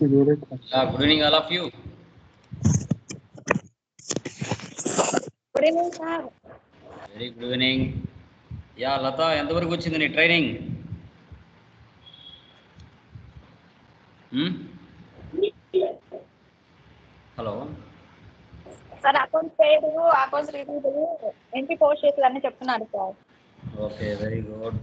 Good evening sir very good evening ya Latha ఎంతవరకు వచ్చింది నీ ట్రైనింగ్ హలో సార్ అకౌంట్ పేరు అకౌంట్ రీడింగ్ ఎంట్రీ పోస్ట్ చేసేదని చెప్తున్నారు sir okay very good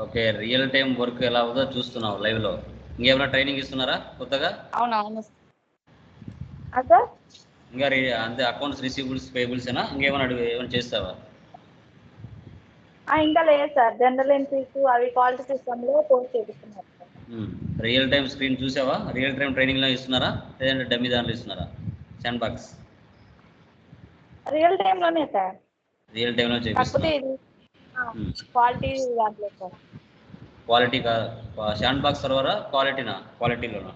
okay real time work ఎలా ఉందో చూస్తున్నావు లైవ్లో ఇంకేమైనా ట్రైనింగ్ ఇస్తున్నారా కొత్తగా? అవునవును. ఇంకా అంతే అకౌంట్స్ రిసీవబుల్స్ పేబుల్సేనా ఇంకేమైనా అడుగు ఏమైనా చేస్తావా? ఇంకా లేదు సార్. జనరల్ ఎంట్రీస్ అవి క్వాలిటీ సిస్టంలో పోస్ట్ చేపిస్తున్నారు. రియల్ టైం స్క్రీన్ చూసావా? రియల్ టైం ట్రైనింగ్లో ఇస్తున్నారా? లేదంటే డమ్మీ దాంట్లో ఇస్తున్నారా? శాండ్ బాక్స్ రియల్ టైంలోనే సార్. రియల్ టైంలో కాకపోతే చేపిస్తున్నా. ఇది Hmm. క్వాలిటీ దాంట్లో సార్. క్వాలిటీ శాండ్ బాక్స్ సర్వరా క్వాలిటీనా? క్వాలిటీలోనా?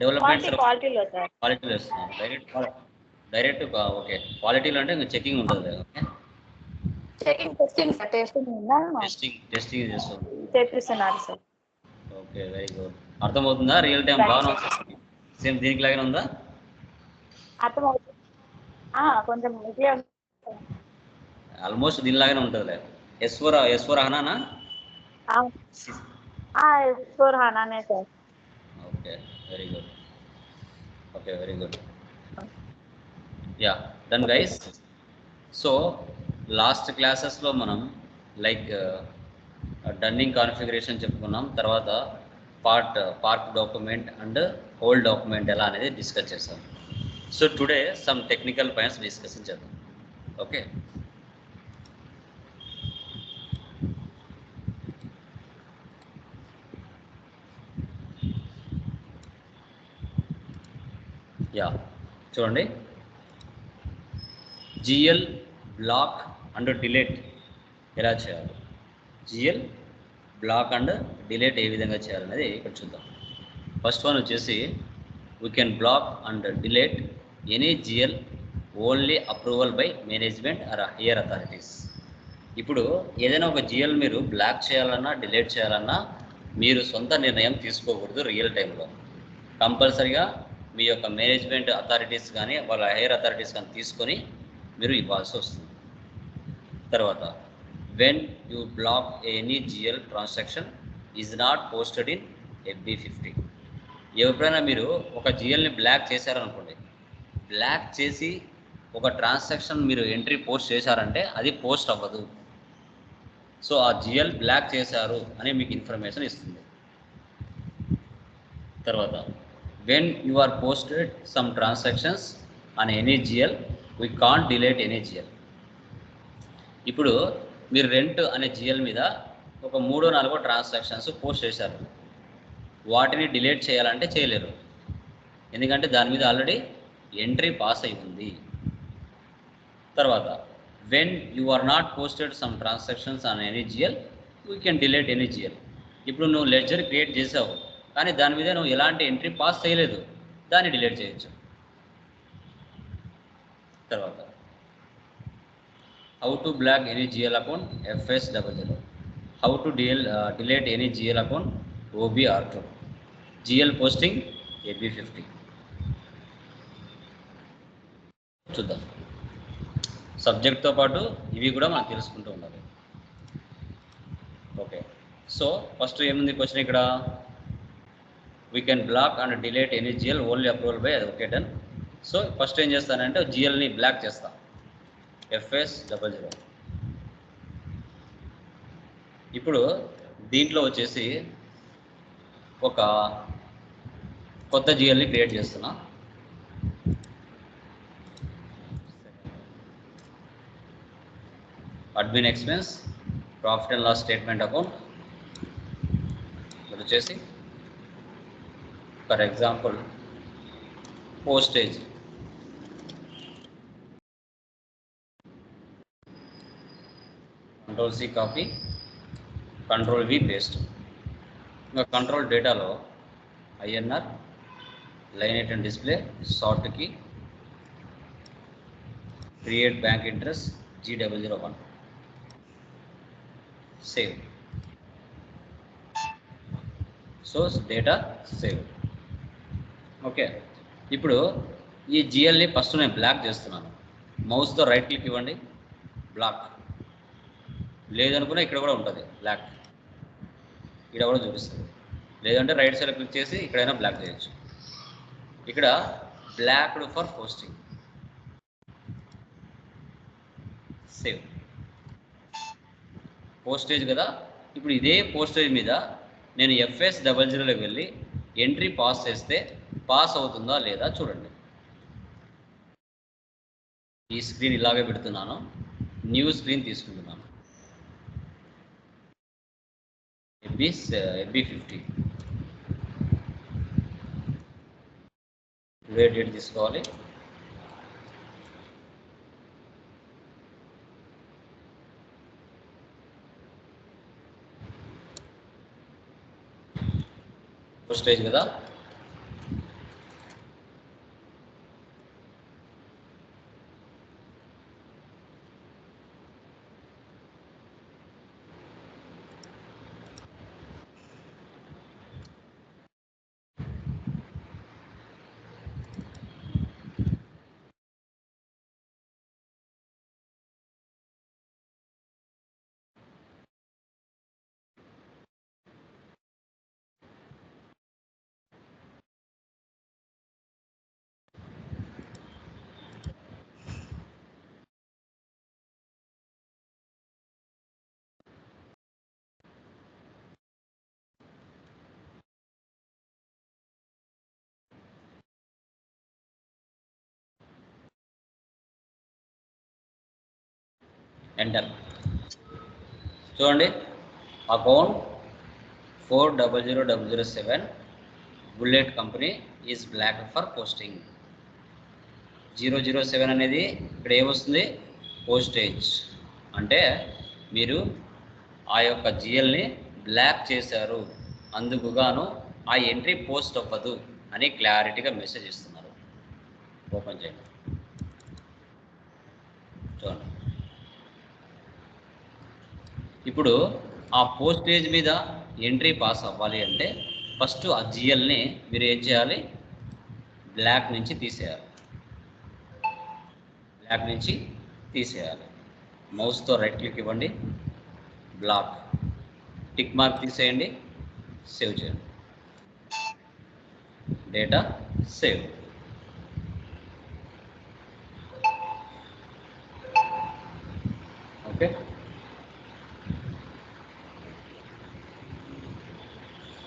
డెవలప్మెంట్ క్వాలిటీలో సార్. క్వాలిటీలో డైరెక్ట్ డైరెక్ట్ ఓకే. క్వాలిటీలో అంటే ఇంకా చెకింగ్ ఉంటుంది okay? Checking testing sir testing ఉందా? టెస్టింగ్ టెస్టింగ్ చేస్తాం చేపిస్తున్నారు సార్ ఓకే వెరీ గుడ్ అర్థమవుతుందా? రియల్ టైం బాగానే ఉంది? సేమ్ దీనికి లాగానే ఉందా? అర్థమవుతుంది. ఆ, కొంచెం. ఆల్మోస్ట్ దీనిలాగానే ఉంటుందిలే. S four S four హానానే sir okay very good okay very good ya done guys so last క్లాసెస్లో మనం లైక్ డన్నింగ్ కాన్ఫిగరేషన్ చెప్పుకున్నాం తర్వాత part park document and whole document ఎలా అనేది డిస్కస్ చేస్తాం so today some technical points discuss చేద్దాం okay ya చూడండి. GL block and delete ఎలా చేయాలి? జిఎల్ బ్లాక్ అండ్ డిలేట్ ఏ విధంగా చేయాలనేది ఇక్కడ చూద్దాం. ఫస్ట్ వన్ వచ్చేసి we can block and delete any GL only approval by management or higher authorities ఇప్పుడు ఏదైనా ఒక జిఎల్ మీరు బ్లాక్ చేయాలన్నా డిలేట్ చేయాలన్నా మీరు సొంత నిర్ణయం తీసుకోకూడదు రియల్ టైంలో కంపల్సరిగా మీ యొక్క మేనేజ్మెంట్ అథారిటీస్ కానీ వాళ్ళ హైయర్ అథారిటీస్ కానీ తీసుకొని మీరు ఇవ్వాల్సి వస్తుంది. తర్వాత when you block any GL transaction is not posted in FB fifty ఎప్పుడైనా మీరు ఒక జిఎల్ని బ్లాక్ చేశారనుకోండి బ్లాక్ చేసి ఒక ట్రాన్సాక్షన్ మీరు ఎంట్రీ పోస్ట్ చేశారంటే అది పోస్ట్ అవ్వదు. సో ఆ జిఎల్ బ్లాక్ చేశారు అని మీకు ఇన్ఫర్మేషన్ ఇస్తుంది. తర్వాత when you are posted some transactions on NAGL, we can't can't delete ఇప్పుడు మీరు రెంట్ అనే జిఎల్ మీద ఒక మూడో నాలుగో ట్రాన్సాక్షన్స్ పోస్ట్ చేశారు. వాటిని డిలేట్ చేయాలంటే చేయలేరు. ఎందుకంటే దాని మీద ఆల్రెడీ ఎంట్రీ పాస్ అయి తర్వాత when you are not posted some transactions on any GL we can delete any GL ఇప్పుడు నువ్వు లెడ్జర్ క్రియేట్ చేసావు. కానీ దాని మీద నువ్వు ఎలాంటి ఎంట్రీ పాస్ చేయలేదు. దాన్ని డిలీట్ చేయొచ్చు. తర్వాత. How to block any GL account FS double zero how to DL delete any GL account OBR two GL posting AB fifty చూద్దాం. సబ్జెక్ట్తో పాటు ఇవి కూడా మనం తెలుసుకుంటూ ఉండాలి. ఓకే సో ఫస్ట్ ఏముంది క్వశ్చన్ ఇక్కడ? We can block and delete any GL only approval by okay done so first ఏం చేస్తానంటే జిఎల్ని బ్లాక్ చేస్తా. ఎఫ్ఎస్ డబల్ జీరో ఇప్పుడు దీంట్లో వచ్చేసి ఒక కొత్త జిఎల్ని క్రియేట్ చేస్తున్నా. Admin expense profit and loss statement account వచ్చేసి for example postage control C copy control V paste ఇంకా కంట్రోల్ డేటాలో INR line eight and display షార్ట్కి create bank interest G double zero one save so data save okay. ఇప్పుడు ఈ జిఎల్ని first నేను block చేస్తున్నాను. మౌస్తో right click ఇవ్వండి. Block. లేదనుకున్నా ఇక్కడ కూడా ఉంటుంది. బ్లాక్. ఇక్కడ కూడా చూపిస్తుంది. లేదంటే రైట్ సైడ్ క్లిక్ చేసి ఇక్కడైనా బ్లాక్ చేయొచ్చు. ఇక్కడ blocked for posting. Save. Postage కదా? ఇప్పుడు ఇదే పోస్టేజ్ మీద నేను ఎఫ్ఎస్ డబల్ జీరోలోకి వెళ్ళి ఎంట్రీ పాస్ చేస్తే పాస్ అవుతుందా లేదా చూడండి. ఈ స్క్రీన్ ఇలాగే పెడుతున్నాను. న్యూ స్క్రీన్ తీసుకుంటున్నాను. FB FB fifty. Today date తీసుకోవాలి. స్టేజ్ కదా? ఎంటర్ చూడండి. Account four double zero double zero seven bullet company is block for posting zero zero seven అనేది ఇక్కడ ఏమొస్తుంది? పోస్టేజ్ అంటే మీరు ఆ యొక్క జిఎల్ని బ్లాక్ చేశారు. అందుకు గాను ఆ ఎంట్రీ పోస్ట్ అవ్వదు అని క్లారిటీగా మెసేజ్ ఇస్తున్నారు. ఓపెన్ చేయండి చూడండి ఇప్పుడు ఆ పోస్టేజ్ మీద ఎంట్రీ పాస్ అవ్వాలి అంటే ఫస్ట్ ఆ జిఎల్ని మీరు ఏం చేయాలి? బ్లాక్ నుంచి తీసేయాలి. బ్లాక్ నుంచి తీసేయాలి. మౌస్తో రైట్ క్లిక్ ఇవ్వండి. బ్లాక్. టిక్ మార్క్ తీసేయండి. సేవ్ చేయండి. Data save. ఓకే?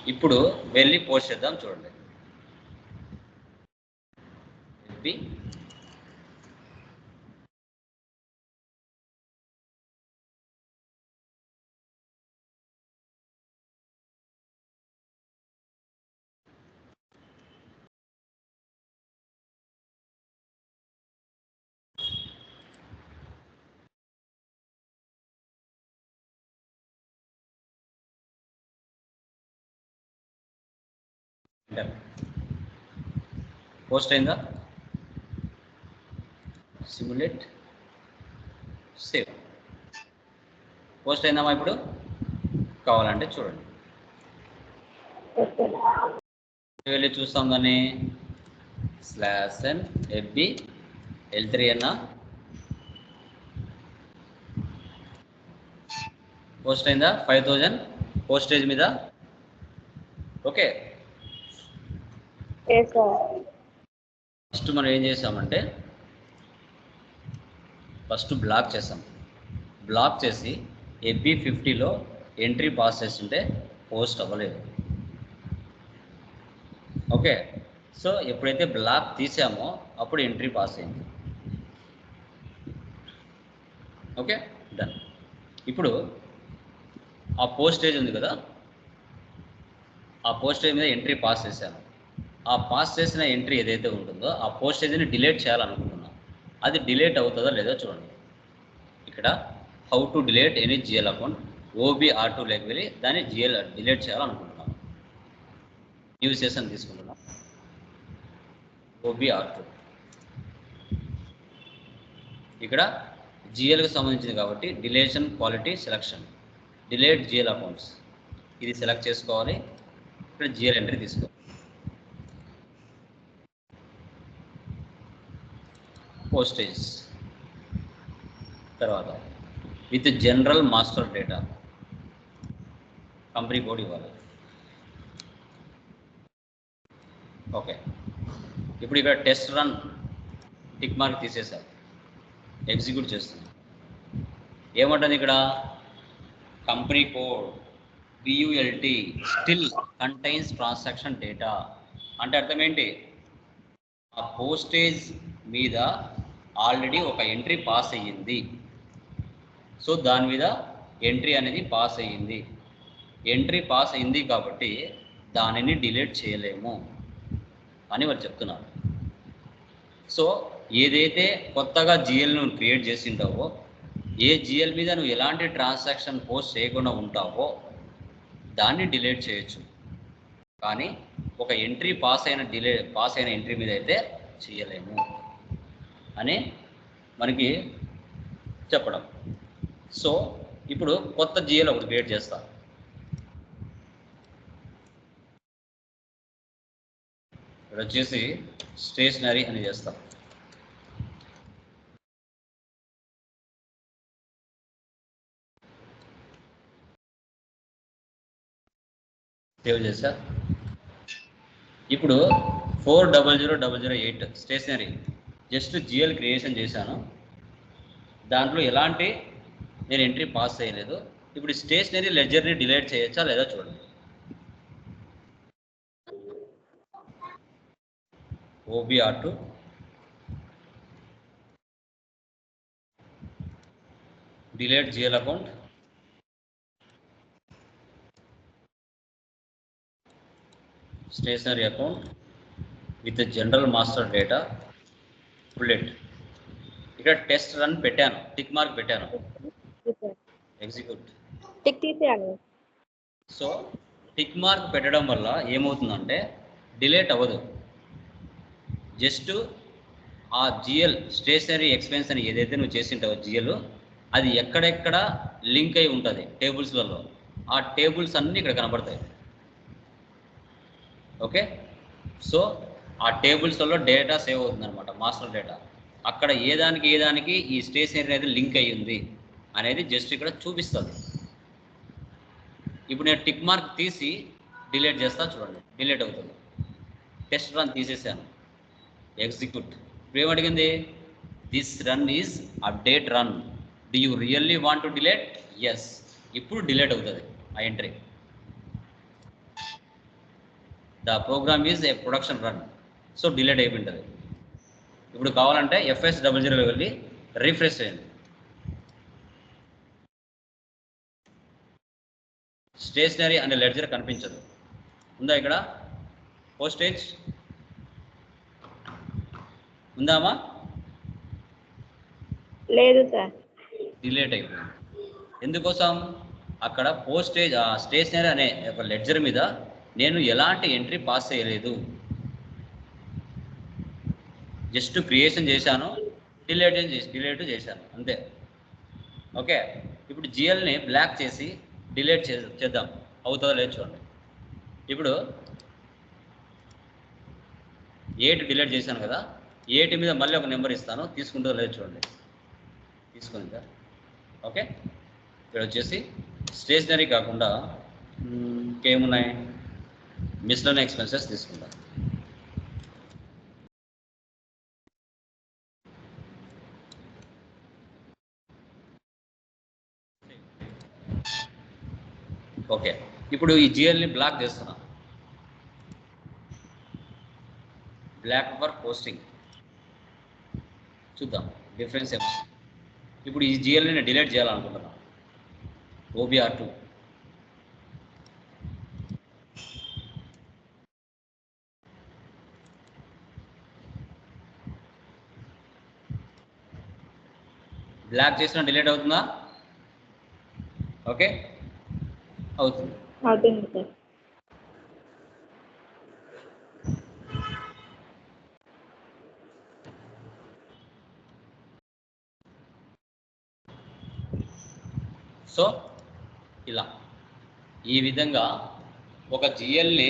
ఇప్పుడు వెళ్ళి పోస్ట్ చేద్దాం చూడండి. ఎల్పి పోస్ట్ అయిందా? సిమ్యులేట్ సేవ్ పోస్ట్ అయిందామా ఇప్పుడు? కావాలంటే చూడండి. వెళ్ళి చూస్తాం కానీ slash N FB L three అన్నా పోస్ట్ అయిందా? ఫైవ్ థౌజండ్ పోస్టేజ్ మీద? ఓకే ఫస్ట్ మనం ఏం చేసామంటే ఫస్ట్ బ్లాక్ చేసాం. బ్లాక్ చేసి ఎఫ్బి ఫిఫ్టీలో ఎంట్రీ పాస్ చేస్తుంటే పోస్ట్ అవ్వలేదు. ఓకే సో ఎప్పుడైతే బ్లాక్ తీసామో అప్పుడు ఎంట్రీ పాస్ అయింది. Okay done. ఇప్పుడు ఆ పోస్టేజ్ ఉంది కదా ఆ పోస్టేజ్ మీద ఎంట్రీ పాస్ చేశాను ఆ పాస్ చేసిన ఎంట్రీ ఏదైతే ఉంటుందో ఆ పోస్టేజ్ని డిలీట్ చేయాలనుకుంటున్నాం. అది డిలీట్ అవుతుందో లేదో చూడండి. ఇక్కడ how to delete any GL account OB R two లెక్ వెళ్ళి దాన్ని జిఎల్ డిలీట్ చేయాలనుకుంటున్నాం. న్యూ సెషన్ తీసుకుంటున్నాం. OB R two. ఇక్కడ జిఎల్కి సంబంధించింది కాబట్టి deletion quality selection. Delete GL accounts. ఇది సెలెక్ట్ చేసుకోవాలి. ఇక్కడ జిఎల్ ఎంట్రీ తీసుకోవాలి. పోస్టేజ్. తర్వాత with general master data. Company code ఇవ్వాలి. ఓకే. ఇప్పుడు ఇక్కడ టెస్ట్ రన్ టిక్ మార్క్ తీసేసారు ఎగ్జిక్యూట్ చేస్తుంది. ఏమంటుంది ఇక్కడ? Company code BULT still contains transaction data అంటే అర్థం ఏంటి? ఆ పోస్టేజ్ మీద ఆల్రెడీ ఒక ఎంట్రీ పాస్ అయ్యింది. సో దాని మీద ఎంట్రీ అనేది పాస్ అయ్యింది. ఎంట్రీ పాస్ అయింది కాబట్టి దానిని డిలీట్ చేయలేము అని వారు చెప్తున్నారు. సో ఏదైతే కొత్తగా జిఎల్ నువ్వు క్రియేట్ చేసింటావో ఏ జిఎల్ మీద నువ్వు ఎలాంటి ట్రాన్సాక్షన్ పోస్ట్ చేయకుండా ఉంటావో దాన్ని డిలీట్ చేయొచ్చు. కానీ ఒక ఎంట్రీ పాస్ అయిన డిలే పాస్ అయిన ఎంట్రీ మీద అయితే చేయలేము. అని మనకి చెప్పడం. సో ఇప్పుడు కొత్త జిఎల్ ఒకటి క్రియేట్ చేస్తా. ఇక్కడ వచ్చేసి స్టేషనరీ అని చేస్తాం. సేవ్ చేశా. ఇప్పుడు four double zero double zero eight stationery just GL creation చేశాను. దాంట్లో ఎలాంటి నేను ఎంట్రీ పాస్ చేయలేదు. ఇప్పుడు స్టేషనరీ లెజర్ని డిలీట్ చేయొచ్చా లేదా చూడండి. OBR two. Delete GL account. Stationery account with general master data. Bullet. ఇక్కడ టెస్ట్ రన్ పెట్టాను. టిక్ మార్క్ పెట్టాను. ఎగ్జిక్యూట్. టిక్ తీసేయాలి. సో టిక్ మార్క్ పెట్టడం వల్ల ఏమవుతుందంటే డిలేట్ అవ్వదు. జస్ట్ ఆ జిఎల్ స్టేషనరీ ఎక్స్పెన్స్ అని ఏదైతే నువ్వు చేసింటావో జిఎల్ అది ఎక్కడెక్కడ లింక్ అయి ఉంటుంది టేబుల్స్లలో. ఆ టేబుల్స్ అన్నీ ఇక్కడ కనబడతాయి. ఓకే? సో ఆ టేబుల్స్లో డేటా సేవ్ అవుతుంది అనమాట మాస్టర్ డేటా. అక్కడ ఏ దానికి ఏ దానికి ఈ స్టేషనరీ అనేది లింక్ అయ్యి ఉంది అనేది జస్ట్ ఇక్కడ చూపిస్తుంది. ఇప్పుడు నేను టిక్ మార్క్ తీసి డిలీట్ చేస్తా చూడండి డిలీట్ అవుతుంది. టెస్ట్ రన్ తీసేసాను. ఎగ్జిక్యూట్. ఇప్పుడు ఏమడిగింది this run is update run. Do you really want to delete? Yes. ఇప్పుడు డిలేట్ అవుతుంది ఆ entry. The program is a production run. So delete అయిపోయింటుంది. ఇప్పుడు కావాలంటే ఎఫ్ఎస్ డబల్ జీరో వెళ్ళి రీఫ్రెష్ చేయండి. స్టేషనరీ అనే లెడ్జర్ కనిపించదు. ఉందా ఇక్కడ? పోస్టేజ్? ఉందామా? లేదు సార్. డిలేట్ అయిపోయింది. ఎందుకోసం? అక్కడ పోస్టేజ్ ఆ స్టేషనరీ అనే ఒక లెడ్జర్ మీద నేను ఎలాంటి ఎంట్రీ పాస్ చేయలేదు. జస్ట్ క్రియేషన్ చేశాను డిలేట్ చేసి డిలేట్ చేశాను అంతే. ఓకే? ఇప్పుడు జిఎల్ని బ్లాక్ చేసి డిలేట్ చే చేద్దాం. అవుతుందో లేదు చూడండి. ఇప్పుడు ఏటి డిలేట్ చేశాను కదా ఏటి మీద మళ్ళీ ఒక నెంబర్ ఇస్తాను తీసుకుంటుందో లేదు చూడండి. తీసుకుందా? ఓకే? ఇక్కడ వచ్చేసి స్టేషనరీ కాకుండా ఇంకేమున్నాయి? మిస్లన్ ఎక్స్పెన్సెస్ తీసుకుందాం. ఓకే. ఇప్పుడు ఈ జిఎల్ని బ్లాక్ చేస్తున్నా. Block for posting. చూద్దాం. డిఫరెన్స్ ఏమో. ఇప్పుడు ఈ జిఎల్ని నేను డిలీట్ చేయాలనుకుంటున్నా. ఓబిఆర్ టూ బ్లాక్ చేసిన డిలీట్ అవుతుందా? ఓకే. అవుతుంది అవుతుంది సార్ సో ఇలా. ఈ విధంగా ఒక జిఎల్ని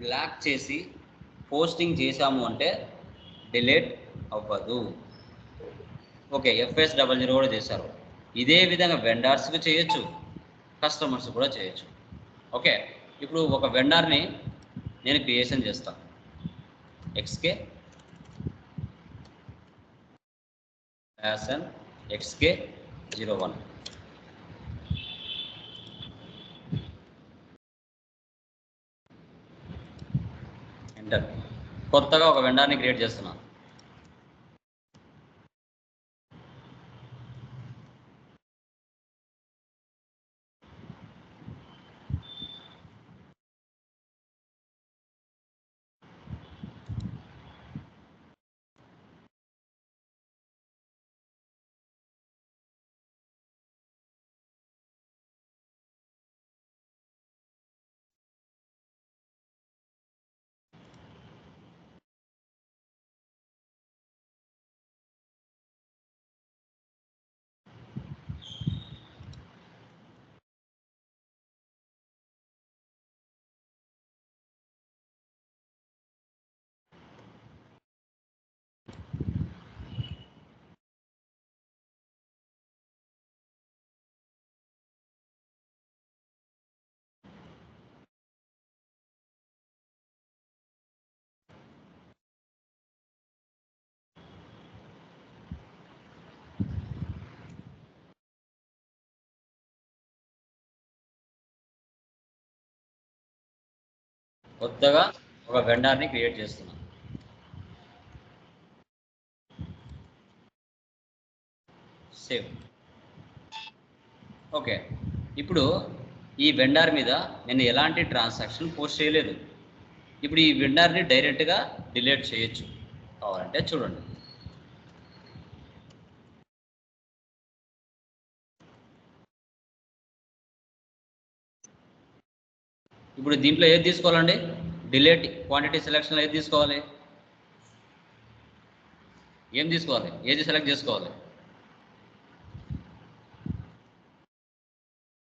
బ్లాక్ చేసి పోస్టింగ్ చేశాము అంటే డిలేట్ అవ్వదు. ఓకే ఎఫ్ఎస్ డబల్ జీరో కూడా చేశారు. ఇదే విధంగా వెండార్స్కి చేయొచ్చు. కస్టమర్స్ కూడా చేయొచ్చు. ఓకే ఇప్పుడు ఒక వెండర్ని నేను క్రియేషన్ చేస్తాను XK. Fashion XK zero one. Enter. కొత్తగా ఒక వెండర్ని క్రియేట్ చేస్తున్నాను. కొత్తగా ఒక వెండార్ని క్రియేట్ చేస్తున్నాం. సేవ్ ఓకే ఇప్పుడు ఈ వెండార్ మీద నేను ఎలాంటి ట్రాన్సాక్షన్ పోస్ట్ చేయలేదు. ఇప్పుడు ఈ వెండార్ని డైరెక్ట్గా డిలీట్ చేయొచ్చు. కావాలంటే చూడండి. ఇప్పుడు దీంట్లో ఏది తీసుకోవాలండి? డిలేట్ క్వాంటిటీ సెలెక్షన్లో ఏది తీసుకోవాలి? ఏం తీసుకోవాలి? ఏది సెలెక్ట్ చేసుకోవాలి?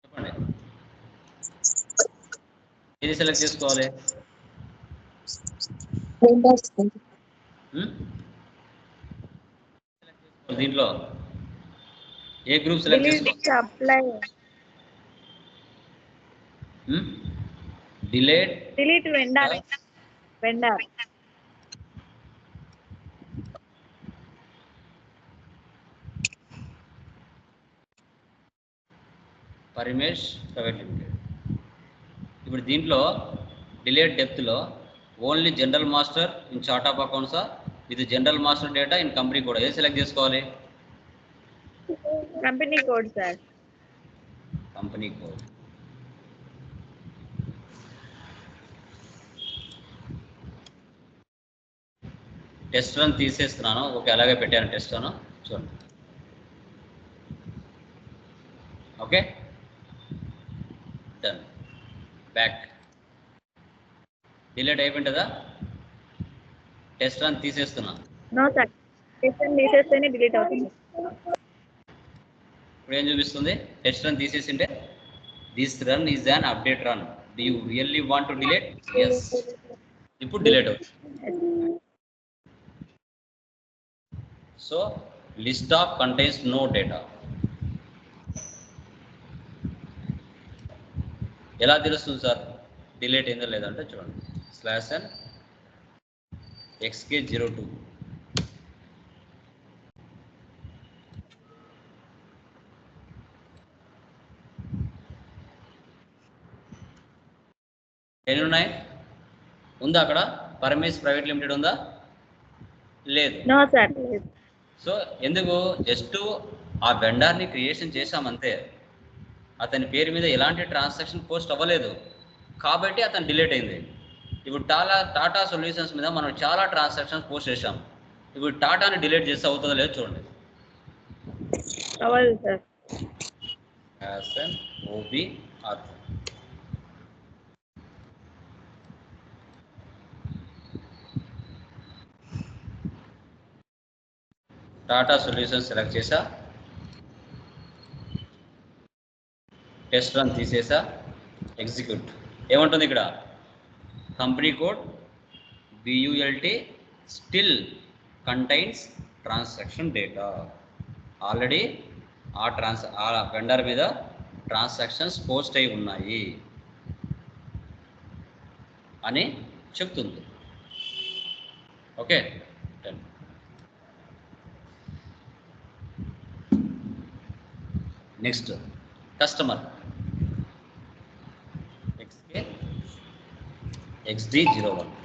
చెప్పండి. ఏది సెలెక్ట్ చేసుకోవాలి? దీంట్లో. ఏ గ్రూప్ సెలెక్ట్ చేసుకోవాలి? Delete delete vendor vendor Parimesh private limited ఇప్పుడు దీంట్లో delete డెప్త్లో only general master in chart of అకౌంట్సా ఇది general master data in company కూడా ఏది సెలెక్ట్ చేసుకోవాలి? Company code sir company code test run తీసేస్తున్నాను. ఓకే అలాగే పెట్టాను టెస్ట్ రన్. చూడండి. ఓకే? డన్ బ్యాక్ డిలేట్ అయిపోయింటుందా టెస్ట్ రన్ తీసేస్తున్నా ఇప్పుడు ఏం చూపిస్తుంది? Test run తీసేసింటే this run is an update run do you really want to delete yes ఇప్పుడు డిలేట్ అవుతుంది. So list of contains no data ఎలా తెలుస్తుంది సార్? డిలేట్ అయిందో లేదంటే చూడండి. Slash and XK zero two. ఎన్ని ఉన్నాయి? ఉందా అక్కడ? పరమేశ్ ప్రైవేట్ లిమిటెడ్ ఉందా? లేదు. సార్ సో ఎందుకు? జస్ట్ ఆ వెండార్ని క్రియేషన్ చేశామంతే. అతని పేరు మీద ఎలాంటి ట్రాన్సాక్షన్ పోస్ట్ అవ్వలేదు. కాబట్టి అతను డిలీట్ అయింది. ఇప్పుడు టాటా టాటా సొల్యూషన్స్ మీద మనం చాలా ట్రాన్సాక్షన్స్ పోస్ట్ చేశాం. ఇప్పుడు టాటాని డిలీట్ చేస్తే అవుతుందో లేదో చూడండి. అవ్వదు సార్. ఓబి ఆర్థర్ టాటా సొల్యూషన్ సెలెక్ట్ చేసా టెస్ట్ రన్ తీసేసా ఎగ్జిక్యూట్ ఏముంటుంది ఇక్కడ? Company code BULT still contains transaction data already ఆ ట్రాన్స్ ఆ వెండర్ మీద ట్రాన్సాక్షన్స్ పోస్ట్ అయి ఉన్నాయి. అని చెప్తుంది. Okay Next, customer. XK XD01.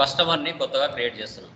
కస్టమర్ని కొత్తగా క్రియేట్ చేస్తున్నాం.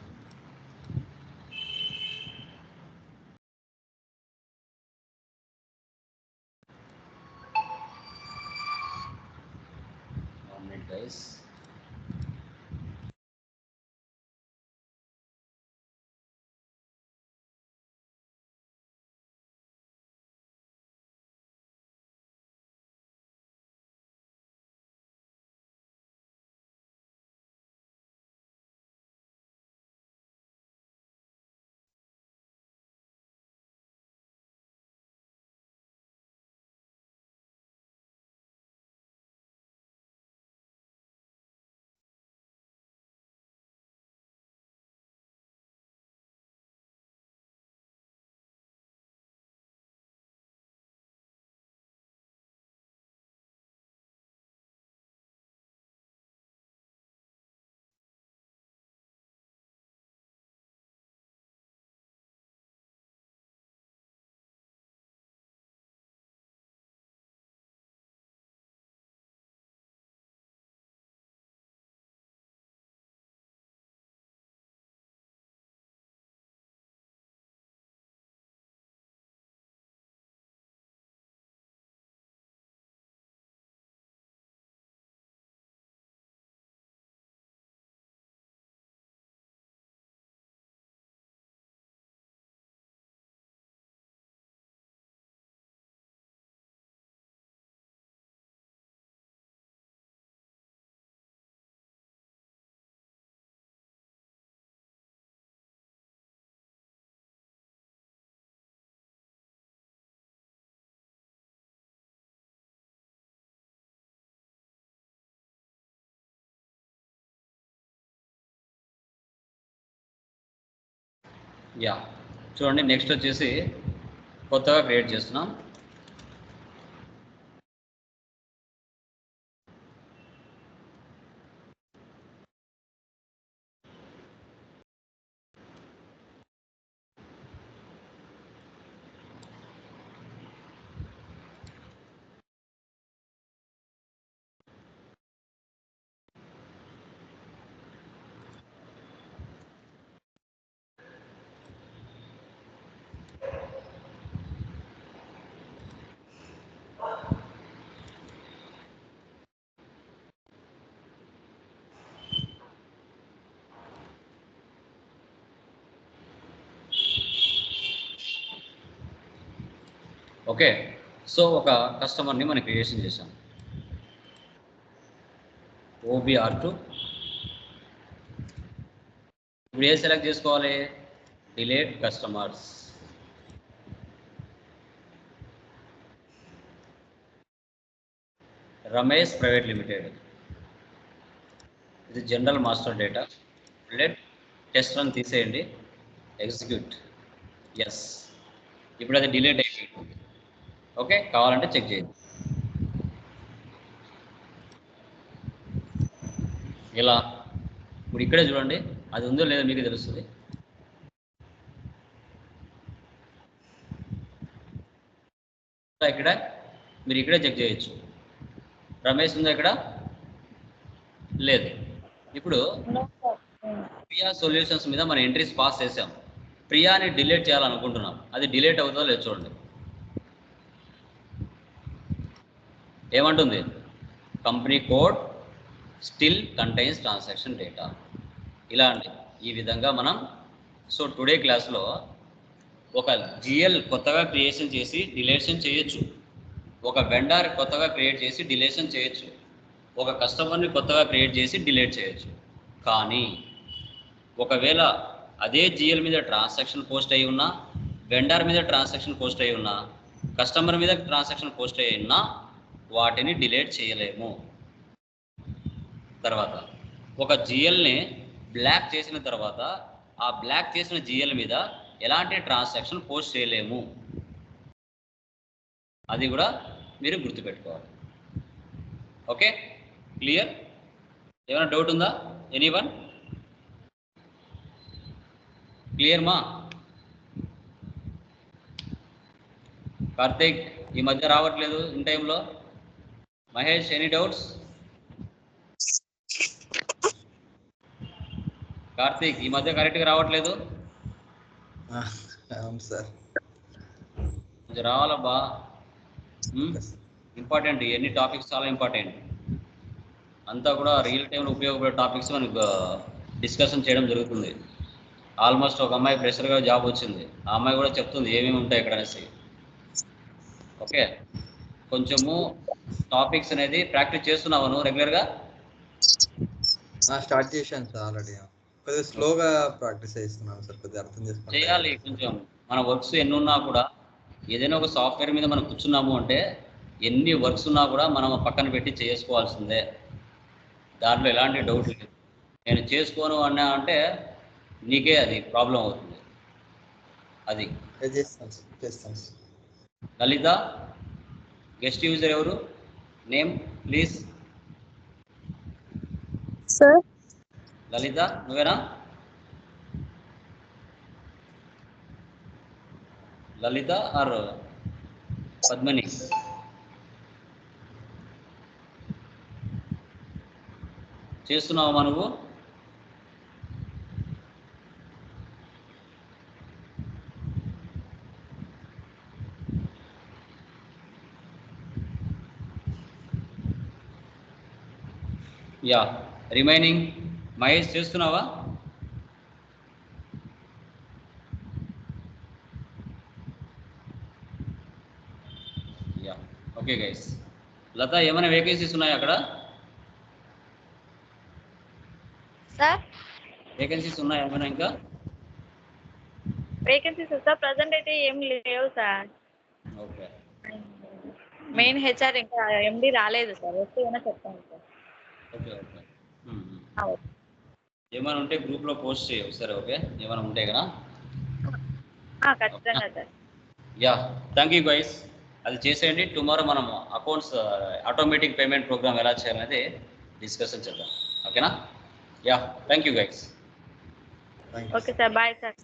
యా చూడండి నెక్స్ట్ వచ్చేసి కొత్తగా క్రియేట్ చేస్తున్నాం ఓకే సో ఒక కస్టమర్ని మనం క్రియేషన్ చేశాం. ఓబిఆర్ టు ఇప్పుడు ఏ సెలెక్ట్ చేసుకోవాలి? Delete customers Ramesh private limited ఇది general master data let test run తీసేయండి. ఎగ్జిక్యూట్ ఎస్ ఇప్పుడు అది డిలేట్ అయిపోయింది. ఓకే కావాలంటే చెక్ చేయండి. ఇలా ఇప్పుడు ఇక్కడే చూడండి అది ఉందో లేదో మీకు తెలుస్తుంది. ఇక్కడ మీరు ఇక్కడే చెక్ చేయొచ్చు. రమేష్ ఉందా ఇక్కడ? లేదు. ఇప్పుడు ప్రియా సొల్యూషన్స్ మీద మన ఎంట్రీస్ పాస్ చేసాం ప్రియాని డిలీట్ చేయాలనుకుంటున్నాం. అది డిలీట్ అవుతుందో లేదు చూడండి. ఏమంటుంది? Company code still contains transaction data ఇలా ఈ విధంగా మనం సో టుడే క్లాస్లో ఒక జిఎల్ కొత్తగా క్రియేషన్ చేసి డిలేషన్ చేయొచ్చు. ఒక వెండార్ కొత్తగా క్రియేట్ చేసి డిలేషన్ చేయొచ్చు. ఒక కస్టమర్ని కొత్తగా క్రియేట్ చేసి డిలేట్ చేయొచ్చు. కానీ ఒకవేళ అదే జిఎల్ మీద ట్రాన్సాక్షన్ పోస్ట్ అయి ఉన్నా వెండర్ మీద ట్రాన్సాక్షన్ పోస్ట్ అయి ఉన్నా కస్టమర్ మీద ట్రాన్సాక్షన్ పోస్ట్ అయి ఉన్నా వాటిని డిలేట్ చేయలేము. తర్వాత ఒక జిఎల్ని బ్లాక్ చేసిన తర్వాత ఆ బ్లాక్ చేసిన జిఎల్ మీద ఎలాంటి ట్రాన్సాక్షన్ పోస్ట్ చేయలేము. అది కూడా మీరు గుర్తుపెట్టుకోవాలి. ఓకే? క్లియర్? ఏమైనా డౌట్ ఉందా? ఎనీ వన్ క్లియర్ మా కార్తీక్ ఈ మధ్య రావట్లేదు ఇన్ టైంలో? మహేష్ ఎనీ డౌట్స్ కార్తీక్ ఈ మధ్య కరెక్ట్గా రావట్లేదు? అవును సార్. కొంచెం రావాలబ్బా ఇంపార్టెంట్ ఎన్ని టాపిక్స్ చాలా ఇంపార్టెంట్ అంతా కూడా రియల్ టైంలో ఉపయోగపడే టాపిక్స్ మనకు డిస్కషన్ చేయడం జరుగుతుంది. ఆల్మోస్ట్ ఒక అమ్మాయి ప్రెషర్గా జాబ్ వచ్చింది. ఆ అమ్మాయి కూడా చెప్తుంది ఏమేమి ఉంటాయి ఇక్కడ అనేసి. ఓకే కొంచెము టాపిక్స్ అనేది ప్రాక్టీస్ చేస్తున్నావు నువ్వు రెగ్యులర్గా స్టార్ట్ చేశాను సార్ ఆల్రెడీ కొద్దిగా స్లోగా ప్రాక్టీస్ చేస్తున్నాను సార్ కొద్దిగా అర్థం చేసుకోండి చేయాలి కొంచెం. మన వర్క్స్ ఎన్ని ఉన్నా కూడా ఏదైనా ఒక సాఫ్ట్వేర్ మీద మనం కూర్చున్నాము అంటే ఎన్ని వర్క్స్ ఉన్నా కూడా మనం పక్కన పెట్టి చేసుకోవాల్సిందే. దాంట్లో ఎలాంటి డౌట్ లేదు. నేను చేసుకోను అన్నా అంటే నీకే అది ప్రాబ్లం అవుతుంది. అది. లలిత గెస్ట్ యూజర్ ఎవరు? నేమ్ ప్లీజ్ సార్ లలిత నువ్వేనా? లలిత ఆర్ పద్మని చేస్తున్నావా నువ్వు? Yeah remaining. మహేష్ చేస్తున్నావా? Yeah okay guys. లత ఏమైనా వేకెన్సీస్ ఉన్నాయా అక్కడ? సార్? వేకెన్సీస్ ఉన్నాయా ఏమైనా ఇంకా? Vacancies sir. ప్రజెంట్ అయితే ఏం లేవు సార్. ఓకే. మెయిన్ హెచ్ఆర్ ఇంకా ఎండి రాలేదు సార్. వస్తే ఏమైనా చెప్తాను sir okay okay hmm, hmm. ఆ, ఓకే. ఏమైనా ఉంటే గ్రూప్లో పోస్ట్ చేయ ఒకసారి ఓకే? ఏమైనా ఉంటే కదా? Sir. Yeah thank you guys. అది చేసేయండి. టుమారో మనం అకౌంట్స్ ఆటోమేటిక్ పేమెంట్ ప్రోగ్రామ్ ఎలా చేయాలనేది డిస్కషన్ చేద్దాం. ఓకేనా? Yeah thank you guys. Okay sir bye sir.